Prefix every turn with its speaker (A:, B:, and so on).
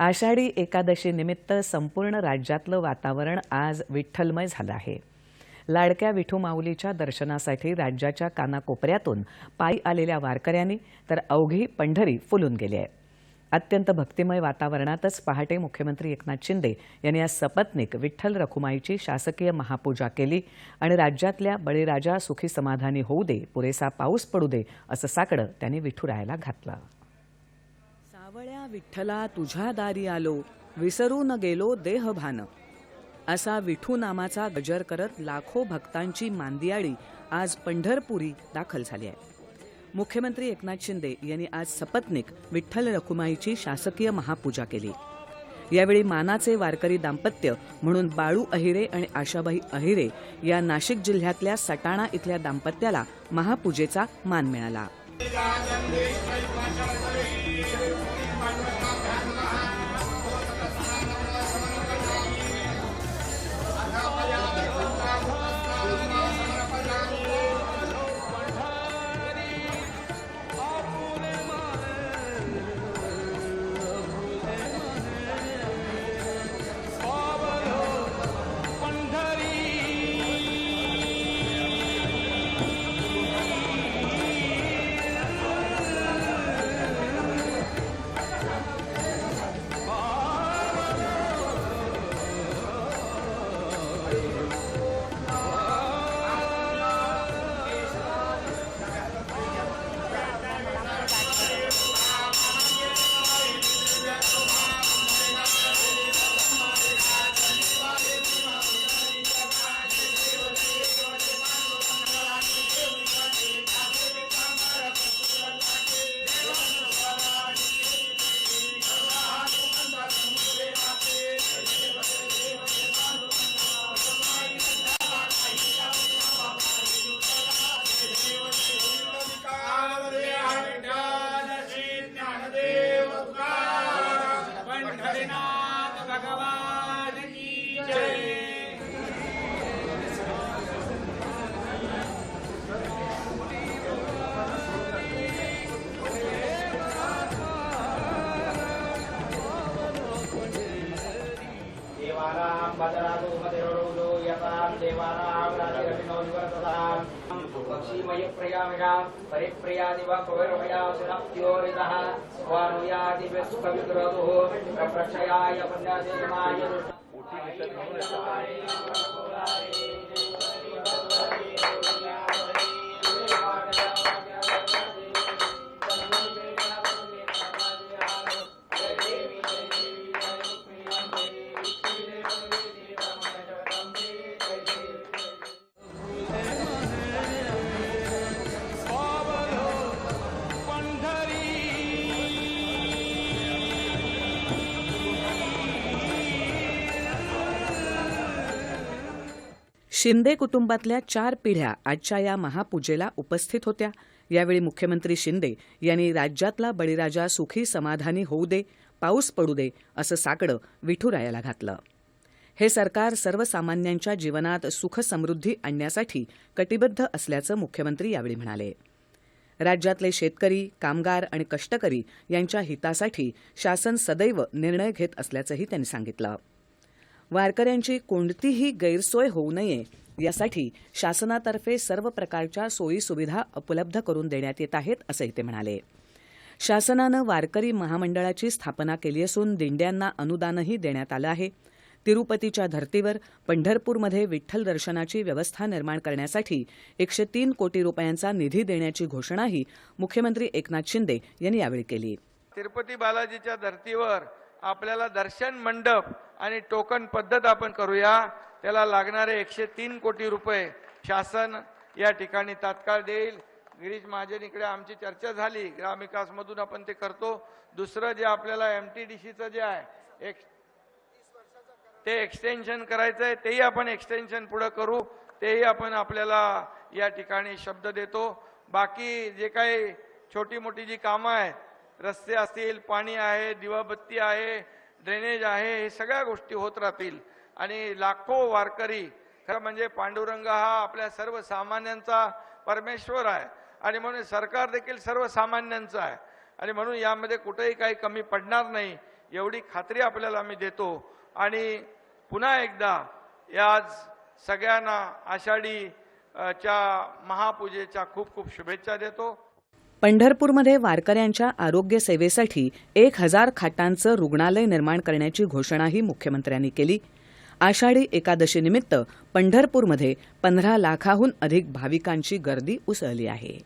A: आषाढी एकादशीनिमित्त संपूर्ण राज्यातलं वातावरण आज विठ्ठलमय झालं आहे. लाडक्या विठू माऊलीच्या दर्शनासाठी राज्याच्या कानाकोपऱ्यातून पायी आलेल्या वारकऱ्यांनी तर अवघी पंढरी फुलून गेली आहे. अत्यंत भक्तिमय वातावरणातच पहाटे मुख्यमंत्री एकनाथ शिंदे यांनी आज सपत्निक विठ्ठल रखुमाईची शासकीय महापूजा केली आणि राज्यातल्या बळीराजा सुखी समाधानी होऊ दे पुरेसा पाऊस पडू दे असं साकडं त्यांनी विठुरायाला घातलं. सावळ्या विठ्ठला तुझ्या दारी आलो विसरून गेलो देहभान असा विठू नामाचा गजर करत लाखो भक्तांची मांदियाळी आज पंढरपुरी दाखल झाली आहे. मुख्यमंत्री एकनाथ शिंदे यांनी आज सपत्निक विठ्ठल रखुमाईची शासकीय महापूजा केली. यावेळी मानाचे वारकरी दाम्पत्य म्हणून बाळू अहिरे आणि आशाबाई अहिरे या नाशिक जिल्ह्यातल्या सटाणा इथल्या दाम्पत्याला महापूजेचा मान मिळाला.
B: देवानां बदरादो मदिरोदो यतां देवानां राजिरभिनो निवर्ततां पक्षीमयप्रयामिणां परिप्रयादिव कुवैरमया सिनप्त्योरितः स्वानुयादि विस्कविग्रदुः प्रक्षयाय पुण्यादेमाय उपनिषद
A: शिंदे कुटुंबातल्या चार पिढ्या आजच्या या महापूजेला उपस्थित होत्या. यावेळी मुख्यमंत्री शिंदे यांनी राज्यातला बळीराजा सुखी समाधानी होऊ दे पाऊस पडू दे असं साकडं विठुरायाला घातलं. हे सरकार सर्वसामान्यांच्या जीवनात सुख समृद्धी आणण्यासाठी कटिबद्ध असल्याचं मुख्यमंत्री यावेळी म्हणाले. राज्यातले शेतकरी कामगार आणि कष्टकरी यांच्या हितासाठी शासन सदैव निर्णय घेत असल्याचंही त्यांनी सांगितलं. वारकऱ्यांची कोणतीही गैरसोय होऊ नये यासाठी शासनातर्फे सर्व प्रकारच्या सोयी सुविधा उपलब्ध करून देण्यात येत आहेत असंही ते म्हणाले. शासनानं वारकरी महामंडळाची स्थापना केली असून दिंड्यांना अनुदानही देण्यात आलं आहे. तिरुपतीच्या धर्तीवर पंढरपूरमध्ये विठ्ठल दर्शनाची व्यवस्था निर्माण करण्यासाठी एकशे तीन कोटी रुपयांचा निधी देण्याची घोषणाही मुख्यमंत्री एकनाथ शिंदे यांनी यावेळी केली.
C: तिरुपती बालाजीच्या धर्तीवर आपल्याला दर्शन मंडप आणि टोकन पद्धत आपण करूया. त्याला लागणारे एकशे तीन कोटी रुपये शासन या ठिकाणी तात्काळ देईल. गिरीश महाजन आमची चर्चा झाली. ग्रामविकासमधून आपण ते करतो. दुसरं जे आपल्याला एम टी डी सीचं जे आहे एक ते एक्सटेन्शन करायचं आहे तेही आपण एक्सटेन्शन पुढं करू तेही आपण आपल्याला या ठिकाणी शब्द देतो. बाकी जे काही छोटी मोठी जी कामं आहेत रस्ते असतील पाणी आहे दिवाबत्ती आहे ड्रेनेज आहे हे सगळ्या गोष्टी होत राहतील. आणि लाखो वारकरी खरं म्हणजे पांडुरंग हा आपल्या सर्वसामान्यांचा परमेश्वर आहे. आणि म्हणून सरकार देखील सर्वसामान्यांचं आहे. आणि म्हणून यामध्ये कुठेही काही कमी पडणार नाही एवढी खात्री आपल्याला आम्ही देतो. आणि पुन्हा एकदा याच सगळ्यांना आषाढी च्या महापूजेच्या खूप खूप शुभेच्छा देतो.
A: पंढरपूरमध्ये वारकऱ्यांच्या आरोग्य सेवेसाठी एक हजार खाटांचं रुग्णालय निर्माण करण्याची घोषणाही मुख्यमंत्र्यांनी केली. आषाढी एकादशीनिमित्त पंढरपूरमध्ये पंधरा लाखाहून अधिक भाविकांची गर्दी उसळली आहे.